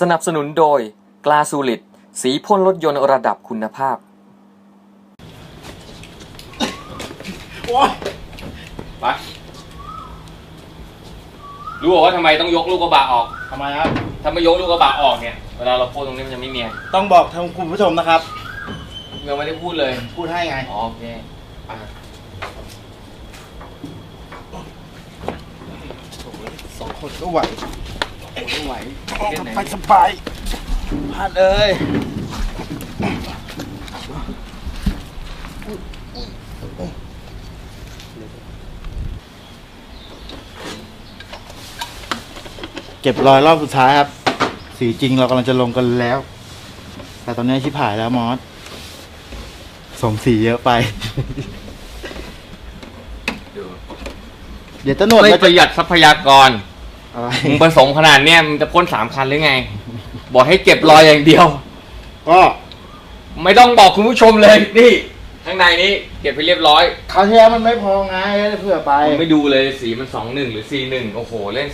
สนับสนุนโดยกลาสูลิดสีพ่นรถยนต์ระดับคุณภาพ โอ้ยไปรู้บอกว่าทำไมต้องยกลูกกระบะออก ทำไมครับ ถ้าไม่ยกลูกกระบะออกเนี่ย เวลาเราโพสตรงนี้มันจะไม่เนียนต้องบอกทางคุณผู้ชมนะครับยังไม่ได้พูดเลย พูดให้ไง อ๋อโอเคอะสองคนก็ไหว ไม่ไหวสบายสบายพลาดเอ้ยเก็บรอยรอบสุดท้ายครับ สีจริงเรากำลังจะลงกันแล้ว แต่ตอนนี้ชิบหายแล้วมอสสมสีเยอะไปเดี๋ยวตำรวจไม่เราปจะระหยัดทรัพยากร อะไรมึงผสมขนาดเนี้ยมึงจะพ่นสามคันหรือไง บอกให้เก็บรอยอย่างเดียว ก็ไม่ต้องบอกคุณผู้ชมเลยนี่ข้างในนี้เก็บไปเรียบร้อยคราวที่แล้วมันไม่พอไงเพื่อไปผมไม่ดูเลยสีมันสองหนึ่งหรือสี่หนึ่งโอ้โหเล่น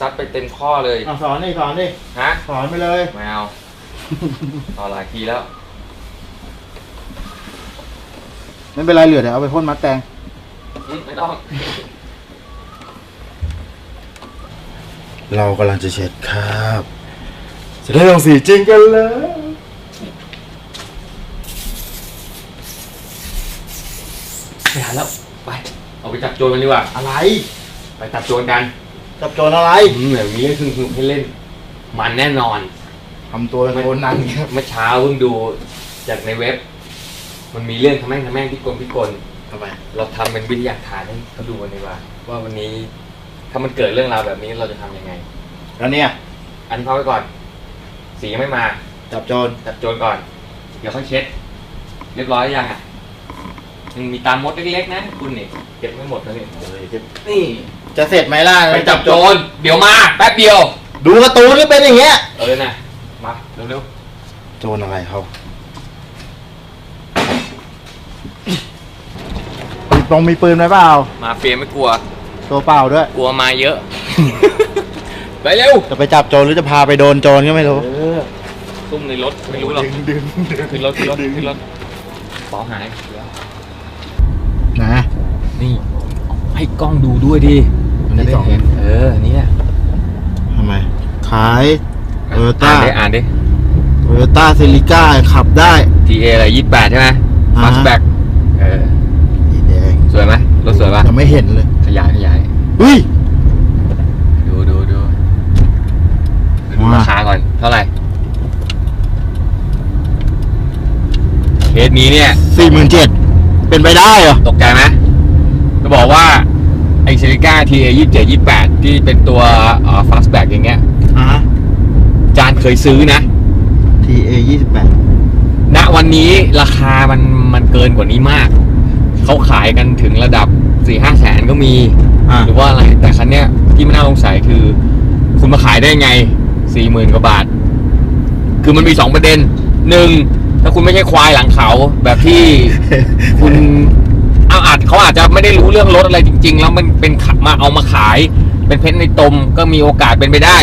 ซัดไปเต็มข้อเลยอะสอนดิสอนดิฮะสอนไปเลยไม่เอาเอาหลายทีแล้วไม่เป็นไรเหลือเดี๋ยวเอาไปพ่นมัดแตงอืมไม่ต้อง เรากำลังจะเช็ดคราบจะได้ลงสีจริงกันแล้วไม่ทันแล้ว ไป เอาไปจับโจรกันดีกว่า อะไรไปจับโจรกันจับโจรอะไรอืมแบบนี้คือคือให้เล่น มันแน่นอน ทำตัวเป็นโคนนันครับเมื่อเช้าเพิ่งดูจากในเว็บ มันมีเรื่องทำแม่งทำแม่งพิกลพิกล ทำไมเราทำเป็นวิทยาทานให้เขาดูกันดีกว่าว่าวันนี้ ถ้ามันเกิดเรื่องราวแบบนี้เราจะทำยังไง แล้วเนี่ย อันนี้พักไว้ก่อน สียังไม่มา จับโจรจับโจรก่อน เดี๋ยวค่อยเช็ด เรียบร้อยหรือยังอะยังมีตามมดเล็กๆนะคุณนี่เก็บไม่หมดแล้วนี่นี่จะเสร็จไหมล่ะไปจับโจรเดี๋ยวมาแป๊บเดียว ดูการ์ตูนหรือเป็นอย่างเงี้ย เออนะมาเร็วโจรอะไรเขามีปงมีปืนไหมเปล่าๆมาเฟียไม่กลัว ตัวเปล่าด้วย กลัวมาเยอะ ไปเร็ว จะไปจับโจรหรือจะพาไปโดนโจรก็ไม่รู้ ซุ่มในรถ ไม่รู้หรอกดึงขึ้นรถขึ้นรถขึ้นรถเป๋าหายนะ นี่ให้กล้องดูด้วยดิอันนี้จะได้สองเห็นเออเนี่ยทำไม ขายโตโยอ่าต้านดิอ่านดิโตโยต้าเซริก้าขับได้ TA อะไรยี่สิบแปดใช่ไหมอ่าฟาสแบ็กเออสีแดงสวยไหมรถสวยป่ะยังไม่เห็นเลยข ยายขยายเฮ้ย ดูดูดูดูว้า ราคาก่อน เท่าไหร่เคสนี้เนี่ย สี่หมื่นเจ็ดเป็นไปได้เหรอ ตกใจไหมจะบอกว่า ไอเซริก้า TA ยี่สิบเจ็ดยี่แปดที่เป็นตัวฟาสแบ็กอย่างเงี้ย อะ จานเคยซื้อนะ TA ยี่สิบแปดณวันนี้ราคามันมันเกินกว่านี้มาก เขาขายกันถึงระดับ สี่ห้าแสนก็มี อะหรือว่าอะไร แต่คันเนี้ยที่ไม่น่าสงสัยคือ คุณมาขายได้ไงสี่หมื่นกว่าบาท คือมันมีสองประเด็นหนึ่งถ้าคุณไม่ใช่ควายหลังเขาแบบที่ คุณเอาอาจเขาอาจจะไม่ได้รู้เรื่องรถอะไรจริง ๆ แล้วมันเป็นขับมาเอามาขาย เป็นเพชรในตมก็มีโอกาสเป็นไปได้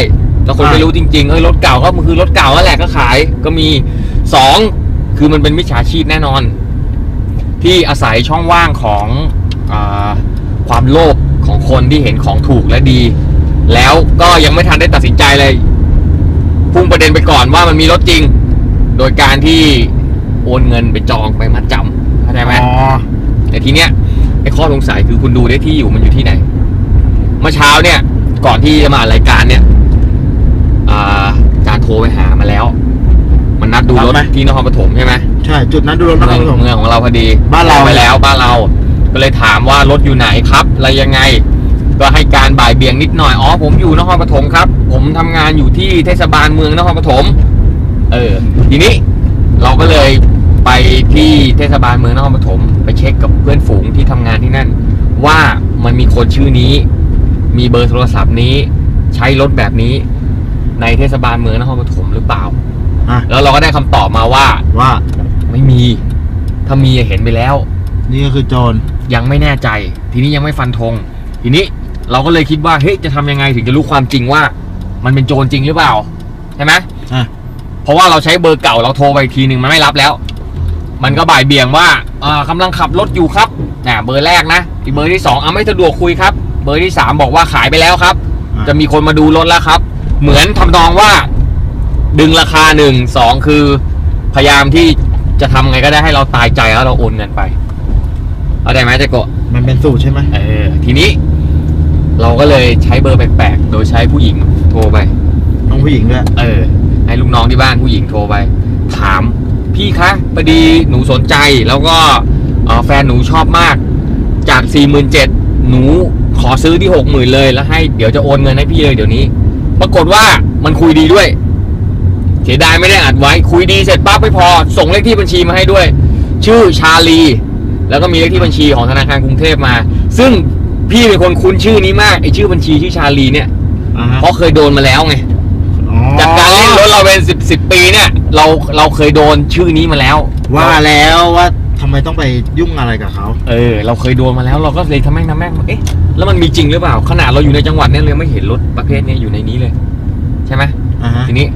แล้วคนอ่า ไม่รู้จริงๆเอ้ยรถเก่าก็มันคือรถเก่านั่นแหละก็ขายก็มีสองคือมันเป็นมิจฉาชีพแน่นอน ที่อาศัยช่องว่างของอา ความโลภของคนที่เห็นของถูกและดี แล้วก็ยังไม่ทันได้ตัดสินใจเลย พุ่งประเด็นไปก่อนว่ามันมีรถจริง โดยการที่โอนเงินไปจองไปมัดจำเข้าใจไหมอ๋อแต่ทีเนี้ยไอ้ข้อสงสัยคือคุณดูได้ที่อยู่มันอยู่ที่ไหน เมื่อเช้าเนี่ย ก่อนที่จะมาอัดรายการเนี่ยอ่าอาจารย์โทรไปหามาแล้ว มันนัดดูรถที่นครปฐมใช่ไหมใช่ จุดนั้นดูรถนคเมืรองปฐมเมืองของเราพอดี บ้านเราไปแล้วบ้านเรา ก็เลยถามว่ารถอยู่ไหนครับอะไรยังไง ก็ให้การบ่ายเบี่ยงนิดหน่อยอ๋อผมอยู่นครปฐมครับ ผมทำงานอยู่ที่เทศบาลเมืองนครปฐมเออทีนี้เราก็เลยไปที่เทศบาลเมืองนครปฐมไปเช็คกับเพื่อนฝูงที่ทำงานที่นั่น ว่ามันมีคนชื่อนี้ มีเบอร์โทรศัพท์นี้ ใช้รถแบบนี้ ในเทศบาลเมืองนครปฐมหรือเปล่าอะแล้วเราก็ได้คำตอบมาว่าว่าไม่มี ถ้ามีเห็นไปแล้ว นี่ก็คือโจรยังไม่แน่ใจ ทีนี้ยังไม่ฟันธง ทีนี้เราก็เลยคิดว่าเฮ้ยจะทำยังไงถึงจะรู้ความจริงว่า มันเป็นโจรจริงหรือเปล่าใช่ไหมอะเพราะว่าเราใช้เบอร์เก่าเราโทรไปอีกทีหนึ่งมันไม่รับแล้ว มันก็บ่ายเบี่ยงว่าอ่ากำลังขับรถอยู่ครับน่ะเบอร์แรกนะอีกเบอร์ที่สองอะไม่สะดวกคุยครับ เบอร์ที่สามบอกว่าขายไปแล้วครับอะจะมีคนมาดูรถแล้วครับ เหมือนทำนองว่า ดึงราคาหนึ่งสองคือ พยายามที่จะทำไงก็ได้ให้เราตายใจแล้วเราโอนเงินไป เข้าใจไหมเจ๊โกะมันเป็นสูตรใช่ไหมเออทีนี้ เราก็เลยใช้เบอร์แปลกๆโดยใช้ผู้หญิงโทรไปน้องผู้หญิงด้วยเออ ให้ลูกน้องที่บ้านผู้หญิงโทรไป ถามพี่คะพอดีหนูสนใจแล้วก็เอ่อแฟนหนูชอบมาก จาก 4 7 0 0 0หนูขอซื้อที่ 6 0,000เลยแล้วให้เดี๋ยวจะโอนเงินให้พี่เลยเดี๋ยวนี้ ปรากฏว่ามันคุยดีด้วย เสียดายไม่ได้อัดไว้ คุยดีเสร็จปั๊บไม่พอ ส่งเลขที่บัญชีมาให้ด้วย ชื่อชาลี แล้วก็มีเลขที่บัญชีของธนาคารกรุงเทพมา ซึ่งพี่เป็นคนคุ้นชื่อนี้มากไอชื่อบัญชีชื่อชาลีเนี่ยอ่าฮะเพราะเคยโดนมาแล้วไงอ๋อจากการเล่นรถเราเป็นสิบสิบปีเนี่ยเราเราเคยโดนชื่อนี้มาแล้ว ว่าแล้วว่าทำไมต้องไปยุ่งอะไรกับเขา เออเราเคยโดนมาแล้วเราก็เลยทำแม่งทำแม่งเอ๊ะแล้วมันมีจริงหรือเปล่า ขนาดเราอยู่ในจังหวัดเนี่ยเลยไม่เห็นรถประเภทเนี้ยอยู่ในนี้เลย ใช่ไหมอ่าฮะ ทีนี้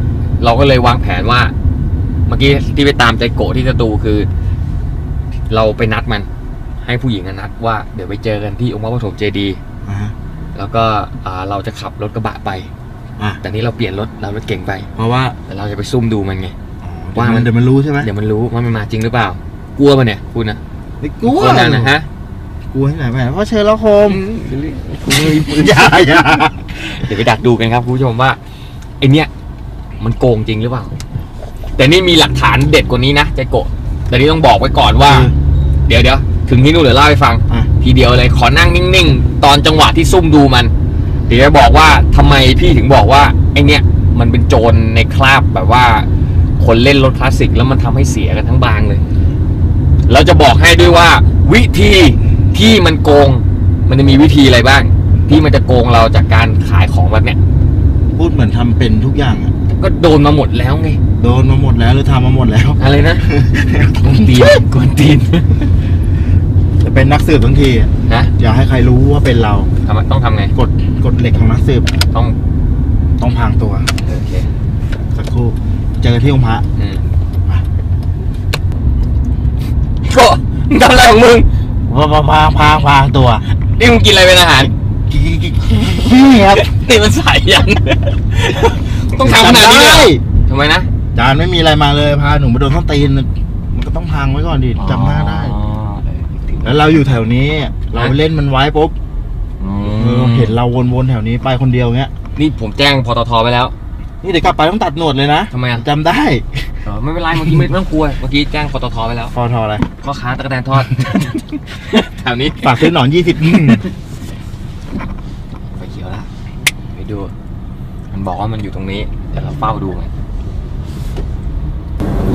เราก็เลยวางแผนว่า เมื่อกี้ที่ไปตามใจโกะที่สตูคือ เราไปนัดมัน ให้ผู้หญิงอะนัดว่าเดี๋ยวไปเจอกันที่องค์พระปฐมเจดีย์อ่าฮะแล้วก็อ่าเราจะขับรถกระบะไป อะแต่นี้เราเปลี่ยนรถเรารถเก่งไป เพราะว่าแต่เราจะไปซุ่มดูมันไง อ๋อว่ามัมัน นเดี๋ยวมันรู้ใช่ไหมเดี๋ยวมันรู้ว่ามันมาจริงหรือเปล่า กลัวปะเนี่ยคุณนะไม่กลัวคนนั้นนะฮะกลัวที่ไหนแม่เพราะเชอร์ล็อกโฮมคุณไม่มีปืนอย่าอย่าเดี๋ยวไปดักดูกันครับคุณผู้ชมว่าไอเนี้ยมันโกงจริงหรือเปล่า แต่นี่มีหลักฐานเด็ดกว่านี้นะใจโกะแต่นี่ต้องบอกไว้ก่อนว่าเดี๋ยวเดี๋ยวถึงที่นู่นเดี๋ยวเล่าให้ฟัง อะ ทีเดียวเลยขอนั่งนิ่งๆ ตอนจังหวะที่ซุ่มดูมัน เดี๋ยวจะบอกว่าทำไมพี่ถึงบอกว่าไอเนี้ยมันเป็นโจรในคราบแบบว่า คนเล่นรถคลาสสิกแล้วมันทำให้เสียกันทั้งบางเลย เราจะบอกให้ด้วยว่า วิธีที่มันโกง มันจะมีวิธีอะไรบ้าง ที่มันจะโกงเราจากการขายของแบบเนี้ยพูดเหมือนทำเป็นทุกอย่างอะ ก็โดนมาหมดแล้วไง โดนมาหมดแล้วหรือทำมาหมดแล้วอะไรนะกวนตีนกวนตีนจะเป็นนักสืบทั้งทีอะนะอย่าให้ใครรู้ว่าเป็นเราทำไมต้องทำไง กดกดเหล็กของนักสืบต้องต้องพรางตัวโอเคสักครู่เจอที่องค์พระอืมก็มึงทำอะไรของมึงพางพางพางพางตัวนี่มึงกินอะไรเป็นอาหารนี่ครับนี่มันสายยัน ต้องทำขนาดนี้เลยเหรอทำไมนะ จานไม่มีอะไรมาเลยพาหนูมาโดนส้นตีน มันก็ต้องพังไว้ก่อนดิจำหน้าได้อ๋อเออแล้วเราอยู่แถวนี้ เราเล่นมันไว้ปุ๊บอืเออมเห็นเราวนๆแถวนี้ไปคนเดียวเงี้ย นี่ผมแจ้งพอตทไปแล้ว นี่เดี๋ยวกลับไปต้องตัดหนวดเลยนะทำไมอะจำได้เออไม่เป็นไรเมื่อกี้ไม่ต้องกลัวเมื่อกี้แจ้งปตทไปแล้วฟอทออะไรพ่อค้าตะกแตนทอดแถวนี้ฝากซื้อหนอนยี่สิบไฟเขียวแล้วไปดู มันบอกว่ามันอยู่ตรงนี้เดี๋ยวเราเฝ้าดูมัน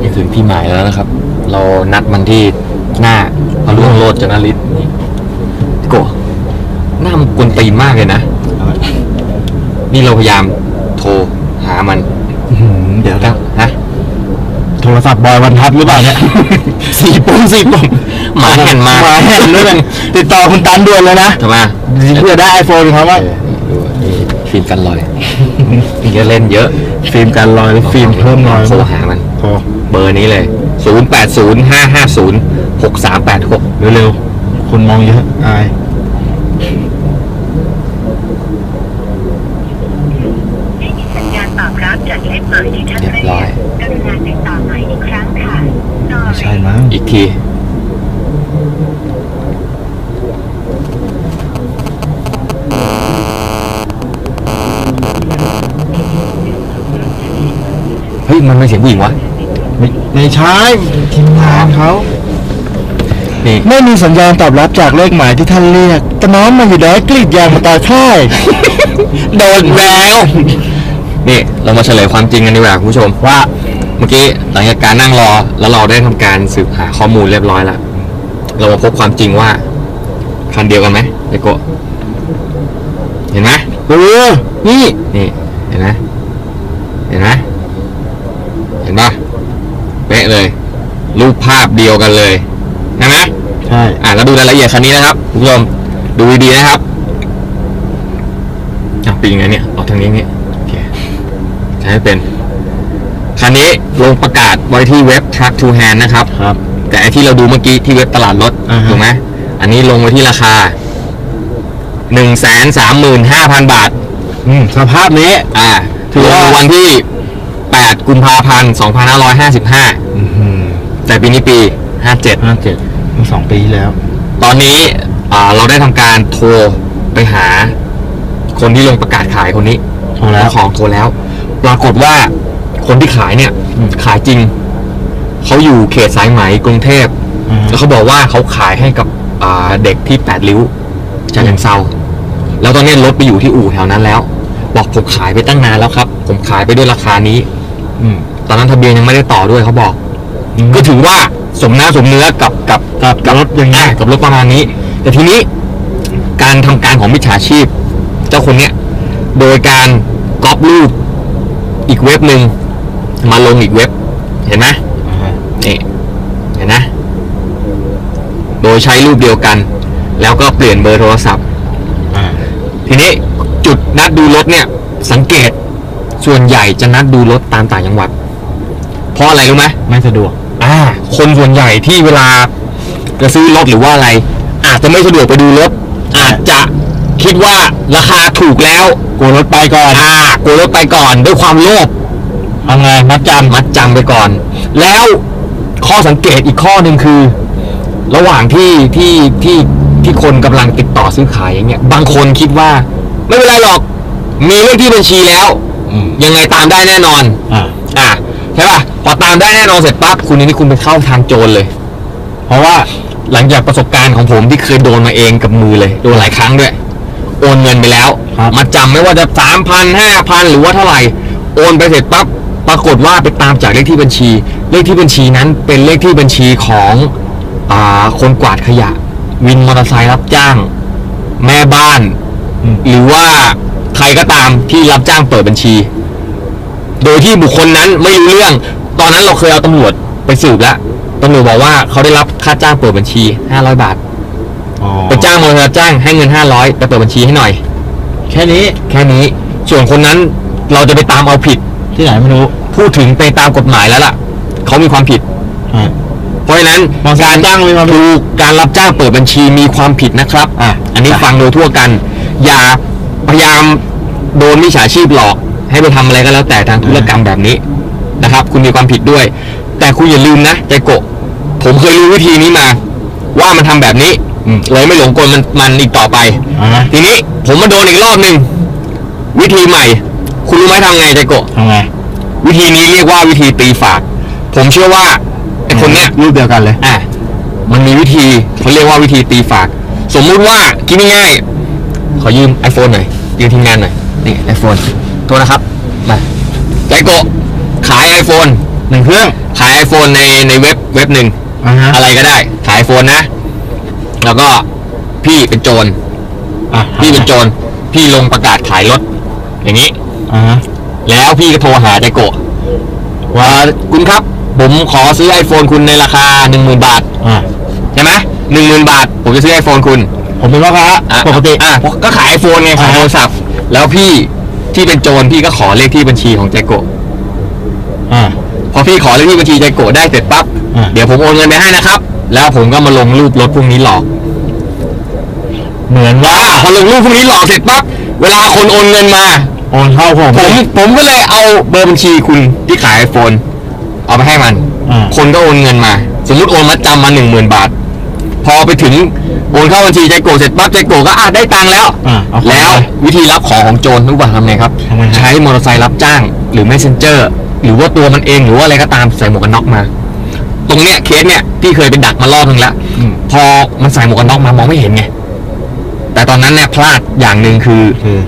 นี่ถึงที่หมายแล้วนะครับ เรานัดมันที่หน้าพระล่วงโลดจนาริศนี่โกะหน้ามันกวนตีนมากเลยนะ นี่เราพยายามโทรหามันเดี๋ยวคนะรับฮะโทรศัพท์บอยวันทัศน์หรือเปล่าเนี่ย สี่ปุ่มสี่ปุ่มหมาแห่นมาหมาแห่นด้วยกันติดต่อคุณตันด่วนเลยนะทำไมเพื่อได้ไอโฟนเขาว่าเออดูนี่ฟิล์มกันรอย นี่ก็เล่นเยอะฟิล์มการลอยหรือฟิล์มเพิ่มรอยโทรหามันโทรเบอร์นี้เลย 0 8 0 5 5 0 6 3 8 6 เร็วๆคนมองเยอะอายสัญญาณตอบรับจากเลขหมายที่ท่านเรียบร้อยกรุณาติดต่อใหม่อีกครั้งค่ะไม่ใช่มั้งอีกที มันไม่เสียงผู้หญิงวะไม่ไม่ใช่ทีมงานเขานี่ไม่มีสัญญาณตอบรับจากเลขหมายที่ท่านเรียกแต่น้องมาอยู่ด้อยกรีดยางมาตาค่าย โดนแล้วนี่เรามาเฉลยความจริงกันดีกว่าคุณผู้ชมว่าเมื่อกี้หลังจากการนั่งรอแล้วเราได้ทำการสืบหาข้อมูลเรียบร้อยแล้วเรามาพบความจริงว่า คันเดียวกันไหมเดโกะเห็นไหมเออนี่นี่เห็นไหมเห็นไหมเห็น ปะเป๊ะเลย รูปภาพเดียวกันเลยใช่ไหมใช่อ่าแล้วดูรายละเอียดคันนี้นะครับคุณผู้ชมดูดีๆนะครับอะปีนยังไงเนี่ยเอาทางนี้นี่โอเคใช้ให้เป็นคันนี้ลงประกาศไว้ที่เว็บ Truck to Hand นะครับ ครับ แต่ไอที่เราดูเมื่อกี้ที่เว็บตลาดรถอ่าฮะ ถูกไหมอันนี้ลงไว้ที่ราคา1 3 5 0 0 0บาท อืมสภาพนี้ อ่าถือว่าลงวันที่ 8 กุมภาพันธ์ 2555อือหือแต่ปีนี้ปี 57 ห้าเจ็ดเมื่อสองปีที่แล้ว ตอนนี้อ่าเราได้ทำการโทรไปหา คนที่ลงประกาศขายคนนี้โทรแล้ว เจ้าของโทรแล้ว ปรากฏว่าคนที่ขายเนี่ยอืมขายจริง เขาอยู่เขตสายไหมกรุงเทพอ่าฮะแล้วเขาบอกว่าเขาขายให้กับอ่าเด็กที่แปดริ้วจาเชิงเซาแล้วตอนนี้รถไปอยู่ที่อู่แถวนั้นแล้ว บอกผมขายไปตั้งนานแล้วครับ ผมขายไปด้วยราคานี้ อืมตอนนั้นทะเบียนยังไม่ได้ต่อด้วยเขาบอก ก็ถือว่าสมน้าสมเนื้อกับกับกับกับรถอย่างนี้อ่ากับรถประมาณนี้ แต่ทีนี้การทำการของมิจฉาชีพ เจ้าคนเนี้ยโดยการก๊อปรูปอีกเว็บหนึ่งมาลงอีกเว็บ เห็นไหมอ่าฮะนี่เห็นนะ โดยใช้รูปเดียวกัน แล้วก็เปลี่ยนเบอร์โทรศัพท์อ่าทีนี้จุดนัดดูรถเนี่ย สังเกต ส่วนใหญ่จะนัดดูรถตามต่างจังหวัด เพราะอะไรรู้ไหมไม่สะดวก อ่า คนส่วนใหญ่ที่เวลาจะซื้อรถหรือว่าอะไร อาจจะไม่สะดวกไปดูรถอาจจะคิดว่าราคาถูกแล้วกลัวรถไปก่อนอ่ากลัวรถไปก่อนด้วยความโลภทำไงมัดจำมัดจำไปก่อน แล้วข้อสังเกตอีกข้อหนึ่งคือ ระหว่างที่ที่ที่ที่คนกำลังติดต่อซื้อขายอย่างเงี้ย บางคนคิดว่า ไม่เป็นไรหรอก มีเลขที่บัญชีแล้วอืม ยังไงตามได้แน่นอน อ่าอะใช่ป่ะพอตามได้แน่นอนเสร็จปั๊บคุณนี่คุณไปเข้าทางโจรเลย เพราะว่าหลังจากประสบการณ์ของผมที่เคยโดนมาเองกับมือเลย โดนหลายครั้งด้วย โอนเงินไปแล้วครับมาจำไม่ว่าจะสามพันห้าพันหรือว่าเท่าไหร่ โอนไปเสร็จปั๊บปรากฏว่าไปตามจากเลขที่บัญชี เลขที่บัญชีนั้นเป็นเลขที่บัญชีของอ่าคนกวาดขยะ วินมอเตอร์ไซค์รับจ้าง แม่บ้านอืมหรือว่า ใครก็ตามที่รับจ้างเปิดบัญชี โดยที่บุคคลนั้นไม่รู้เรื่อง ตอนนั้นเราเคยเอาตำรวจไปสืบแล้วตำรวจบอกว่าเขาได้รับค่าจ้างเปิดบัญชี 500 บาทอ๋อไปจ้างมอเตอร์ไซค์รับจ้างให้เงิน 500ไปเปิดบัญชีให้หน่อย แค่นี้แค่นี้ ส่วนคนนั้นเราจะไปตามเอาผิดที่ไหนไม่รู้พูดถึงไปตามกฎหมายแล้วล่ะ เขามีความผิดอ่าเพราะฉะนั้นมอเตอร์ไซค์รับจ้างมีความผิดถูกการรับจ้างเปิดบัญชีมีความผิดนะครับอะอันนี้ฟังโดยทั่วกัน อย่า พยายามโดนมิจฉาชีพหลอก ให้ไปทำอะไรก็แล้วแต่ทางธุรกรรมแบบนี้นะครับ คุณมีความผิดด้วย แต่คุณอย่าลืมนะใจโกะผมเคยรู้วิธีนี้มา ว่ามันทำแบบนี้อืม เลยไม่หลงกลมันมันอีกต่อไป อ่าฮะทีนี้ผมมาโดนอีกรอบหนึ่งวิธีใหม่ คุณรู้ไหมทำไงใจโกะ ทำไงวิธีนี้เรียกว่าวิธีตีฝาก ผมเชื่อว่าไอ้คนเนี้ยรูปเดียวกันเลย อะมันมีวิธีเขาเรียกว่าวิธีตีฝาก สมมุติว่าคิดง่ายๆขอยืม iPhone หน่อย ยืมทีมงานหน่อย นี่ iPhone โทษนะครับ มาใจโกะขาย iPhone หนึ่งเครื่อง ขาย iPhone ในในเว็บเว็บหนึ่งอ่าฮะ อะไรก็ได้ ขาย iPhone นะ แล้วก็พี่เป็นโจร อะพี่เป็นโจร พี่ลงประกาศขายรถ อย่างนี้ อ่าฮะแล้วพี่ก็โทรหาใจโกะว่าคุณครับ ผมขอซื้อ iPhone คุณในราคา 10,000 บาท อ่าใช่ไหมหนึ่งหมื่นบาท ผมจะซื้อ iPhone คุณ ผมเป็นพ่อค้าอะปกติ อะก็ขาย iPhone ไงขายอ่าโทรศัพท์ แล้วพี่ที่เป็นโจรพี่ก็ขอเลขที่บัญชีของใจโกะอ่า พอพี่ขอเลขที่บัญชีใจโกะได้เสร็จปั๊บอ่าเดี๋ยวผมโอนเงินไปให้นะครับ แล้วผมก็มาลงรูปรถพวกนี้หลอก เหมือนว่าว่า พอลงรูปพวกนี้หลอกเสร็จปั๊บเวลาคนโอนเงินมา โอนเข้าผม ผมผมก็เลยเอาเบอร์บัญชีคุณที่ขาย iPhone เอาไปให้มัน อ่า คนก็โอนเงินมา สมมุติโอนมาจำมาหนึ่งหมื่นบาท พอไปถึงโอนเข้าบัญชีใจโกะเสร็จปั๊บใจโกะก็อะได้ตังค์แล้ว อ่าเอาของแล้วไปวิธีรับของของโจรรู้ป่ะทำไงครับ ทำไงฮะ ใช้มอเตอร์ไซค์รับจ้าง หรือ messenger หรือว่าตัวมันเองหรือว่าอะไรก็ตามใส่หมวกกันน็อกมา ตรงเนี้ยเคสเนี่ยพี่เคยเป็นดักมารอบนึงแล้ว อืม พอมันใส่หมวกกันน็อกมามองไม่เห็นไง แต่ตอนนั้นเนี่ยพลาดอย่างหนึ่งคือ คือ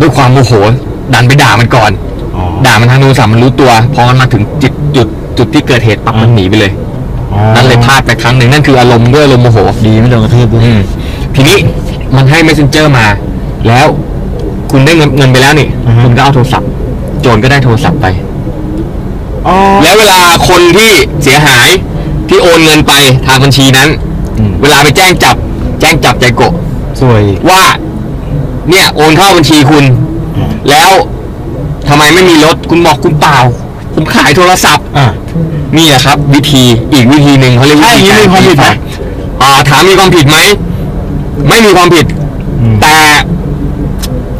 ด้วยความโมโหดันไปด่ามันก่อน อ๋อ ด่ามันทางโทรศัพท์มันรู้ตัว พอมันมาถึงจุดจุดจุดที่เกิดเหตุปั๊บอ่ามั มันหนีไปเลยอ๋อ นั่นเลยพลาดไปครั้งหนึ่งนั่นคืออารมณ์ด้วยอารมณ์โมโหดีไม่โดนกระทืบด้วยอืมทีนี้มันให้ messenger มา แล้วคุณได้เงินเงินไปแล้วนี่อือฮึ คุณก็เอาโทรศัพท์ โจรก็ได้โทรศัพท์ไป อ๋อแล้วเวลาคนที่เสียหายที่โอนเงินไปทางบัญชีนั้น อืมเวลาไปแจ้งจับ แจ้งจับใจโกะสวยอีกว่า เนี่ยโอนเข้าบัญชีคุณอ่าแล้วทำไมไม่มีรถคุณบอกคุณเปล่า ผมขายโทรศัพท์อะนี่แหละครับ วิธีอีกวิธีหนึ่งเขาเรียกวิใช่ธีอย่างนี้มีความผิดไหม อ่าถามมีความผิดไหมไม่มีความผิดอืมแต่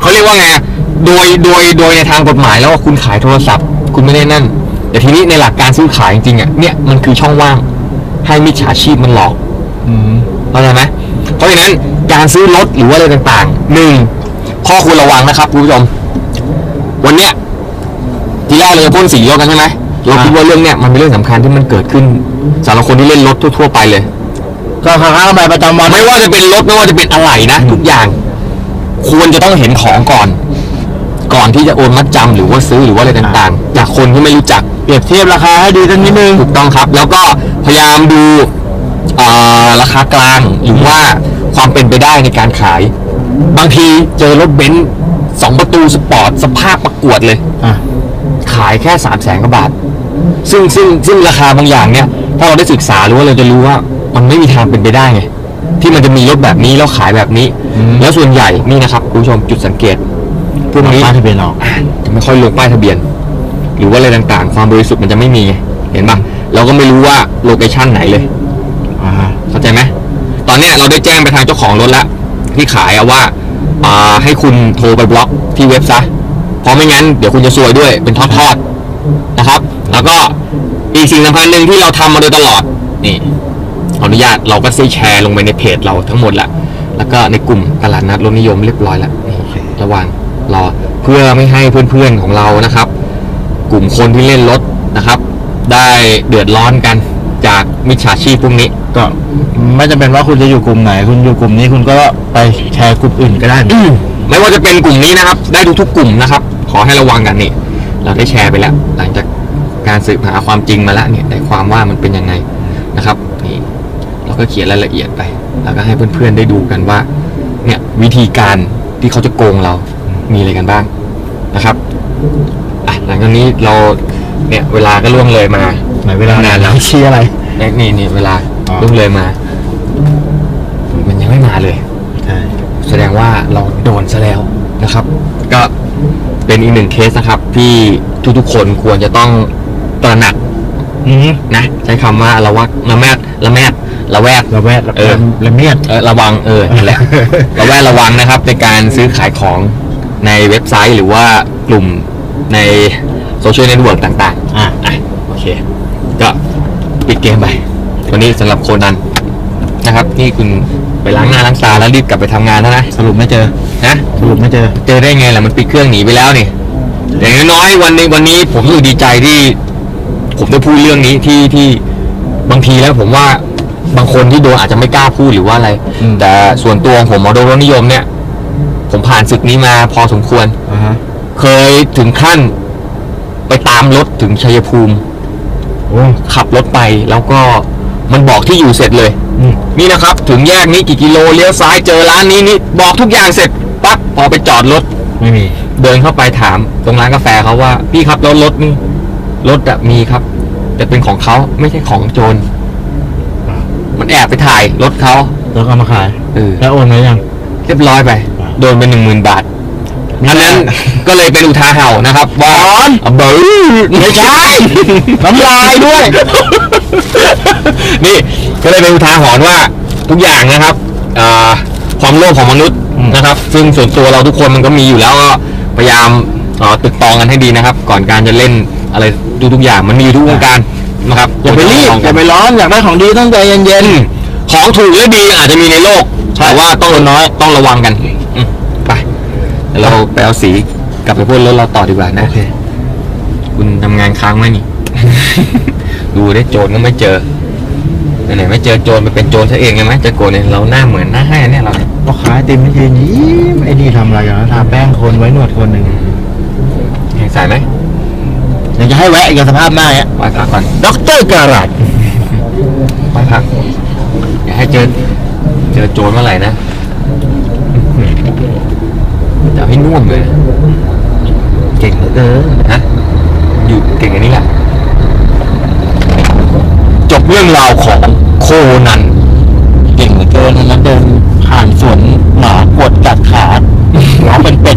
เขาเรียกว่าไงอะโดยโดยโดยในทางกฎหมายแล้วว่าคุณขายโทรศัพท์ คุณไม่ได้นั่น แต่ทีนี้ในหลักการซื้อขายจริงๆอะเนี่ยมันคือช่องว่าง ให้มิจฉาชีพมันหลอก อืม เข้าใจไหมเพราะฉะนั้นการซื้อรถหรือว่าอะไรต่างๆหนึ่งข้อควรระวังนะครับคุณผู้ชม วันเนี้ยที แรกเราจะพ่นสีรถกันใช่ไหมเราคิดว่าเรื่องเนี้ยมันเป็นเรื่องสำคัญที่มันเกิดขึ้นสำหรับคนที่เล่นรถทั่ว ๆ ไปเลย ก็ค้างๆไปประจำวันไม่ว่าจะเป็นรถไม่ว่าจะเป็นอะไหล่นะทุกอย่าง ควรจะต้องเห็นของก่อน ก่อนที่จะโอนมัดจำหรือว่าซื้อหรือว่าอะไรต่างๆ จากคนที่ไม่รู้จัก เปรียบเทียบราคาให้ดีสักนิดนึง ถูกต้องครับ แล้วก็พยายามดูเอ่อราคากลางหรือว่าความเป็นไปได้ในการขาย บางทีเจอรถเบนซ์สองประตูสปอร์ตสภาพประกวดเลย อะขายแค่สามแสนกว่าบาท ซึ่งซึ่งซึ่งราคาบางอย่างเนี่ย ถ้าเราได้ศึกษาหรือว่าเราจะรู้ว่ามันไม่มีทางเป็นไปได้ไงที่มันจะมีรถแบบนี้แล้วขายแบบนี้ แล้วส่วนใหญ่นี่นะครับคุณผู้ชมจุดสังเกตพวกนี้ป้ายทะเบียนออกอ่าจะไม่ค่อยลงป้ายทะเบียน หรือว่าอะไรต่างๆ ความบริสุทธิ์มันจะไม่มีไงเห็นปะเราก็ไม่รู้ว่าโลเคชั่นไหนเลยอ่าเข้าใจไหมตอนเนี้ยเราได้แจ้งไปทางเจ้าของรถแล้วที่ขายอะว่าอ่าให้คุณโทรไปบล็อกที่เว็บซะเพ ราะไม่งั้นเดี๋ยวคุณจะซวยด้วยเป็นทอดๆนะครับ แล้วก็อีกสิ่งสำคัญหนึ่งที่เราทำมาโดยตลอดนี่ขออนุญาตเราก็ได้แชร์ลงไปในเพจเราทั้งหมดละแล้วก็ในกลุ่มตลาดนัดรถนิยมเรียบร้อยแล้วนี่ระวังรอเพื่อไม่ให้เพื่อนๆของเรานะครับ กลุ่มคนที่เล่นรถนะครับ ได้เดือดร้อนกันจากมิจฉาชีพพวกนี้ก็ไม่จำเป็นว่าคุณจะอยู่กลุ่มไหน คุณอยู่กลุ่มนี้คุณก็ไปแชร์กลุ่มอื่นก็ได้ ไม่ว่าจะเป็นกลุ่มนี้นะครับ ได้ทุกๆกลุ่มนะครับ ขอให้ระวังกันนี่เราได้แชร์ไปแล้ว หลังจากการสืบหาความจริงมาแล้วเนี่ยได้ความว่ามันเป็นยังไงนะครับนี่เราก็เขียนรายละเอียดไป แล้วก็ให้เพื่อนๆได้ดูกันว่าเนี่ยวิธีการที่เขาจะโกงเรามีอะไรกันบ้างนะครับอะหลังจากนี้เราเนี่ยเวลาก็ล่วงเลยมาไหนเวลานานแล้วชี้อะไรนี่นี่นี่เวลาอ๋อล่วงเลยมา มันยังไม่มาเลยใช่แสดงว่าเราโดนซะแล้วนะครับ ก็ เป็นอีกหนึ่งเคสนะครับ ที่ทุกๆคนควรจะต้องตระหนักอืมนะ ใช้คำว่าระวักระแมดระแมดระแวดระแวดเออละเมียดเออระวังเออนั่นแหละ ระแวดระวังนะครับ ในการซื้อขายของในเว็บไซต์หรือว่ากลุ่มในโซเชียลเน็ตเวิร์กต่างๆ อะอะโอเค ก็ปิดเกมไป วันนี้สำหรับโคนันนะครับ นี่คุณไปล้างหน้าล้างตาแล้วรีบกลับไปทำงานแล้วนะ สรุปไม่เจอ นะสรุปไม่เจอ เจอได้ไงล่ะมันปิดเครื่องหนีไปแล้วนี่อย่างน้อยๆวันนี้วันนี้ผมรู้สึกดีใจที่ ผมได้พูดเรื่องนี้ที่ที่บางทีแล้วผมว่าบางคนที่โดนอาจจะไม่กล้าพูดหรือว่าอะไร อืม แต่ส่วนตัวของผมมอโดรถนิยมเนี่ย ผมผ่านศึกนี้มาพอสมควร อ่าฮะเคยถึงขั้นไปตามรถถึงชัยภูมิ โอ้ขับรถไปแล้วก็มันบอกที่อยู่เสร็จเลย อืมนี่นะครับ ถึงแยกนี้กี่กิโลเลี้ยวซ้ายเจอร้านนี้นี่บอกทุกอย่างเสร็จ ปั๊บพอไปจอดรถไม่มี เดินเข้าไปถาม ตรงร้านกาแฟเขาว่า พี่ครับรถรถนี่รถอะมีครับ แต่เป็นของเขาไม่ใช่ของโจรมันแอบไปถ่ายรถเขาแล้วก็เอามาขายเออแล้วโอนไว้ยังเรียบร้อยไป โดนไปหนึ่งหมื่นบาทอันนั้นก็เลยเป็นอุทาหรณ์นะครับว่าอะเบอร์ไม่ใช่น้ำลายด้วย นี่ก็เลยเป็นอุทาหรณ์ว่าทุกอย่างนะครับอ่าความโลภของมนุษย์อืม นะครับ ซึ่งส่วนตัวเราทุกคนมันก็มีอยู่แล้วก็พยายามเอ่อตึกตองกันให้ดีนะครับ ก่อนการจะเล่นอะไรทุกๆอย่างมันมีอยู่ทุกวงการนะครับอย่าไปรีบต้งอย่าไปร้อนอยากได้ของดีต้องใจเย็นอืมของถูกและดีอาจจะมีในโลกใช่แต่ว่าต้องน้อยต้องระวังกันอืมไปเดี๋ยวเราไปเอาสีกลับไปพ่นรถเราต่อดีกว่าๆนะโอเคคุณทำงานค้างไหมนี่ดูได้โจรก็ไม่เจอไหนๆไม่เจอโจรไปเป็นโจรซะเองเลยไหมเจะโกรธเนี่ยเราหน้าเหมือนหน้าให้เนี่ยเราเนี่ย พ่อค้าไอติมไม่ยืนยิ้มไอ้นี่ทำอะไรกันนะทาแป้งคนไว้หนวดคนหนึ่งแข่งสายไหมยังจะให้แวะอีกกับสภาพหน้าเนี้ยไหว้พระก่อนด็อกเตอร์การัดไหว้พระอย่าให้เจอเจอโจรเมื่อไหร่นะอื้อหือจะเอาให้น่วมเลยนะเก่งเหลือเกินฮะอยู่เก่งอันนี้แหละจบเรื่องราวของโคนัน เก่งเหลือเกินนะเดิน ผ่านสวนหมากวดกัดขาน้องเป็นเป็ด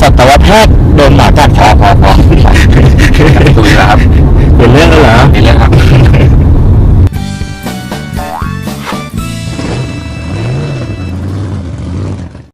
สัตวแพทย์โดนหมากัดพอพอตุยครับเป็นเรื่องแล้วเหรอเป็นเรื่องครับ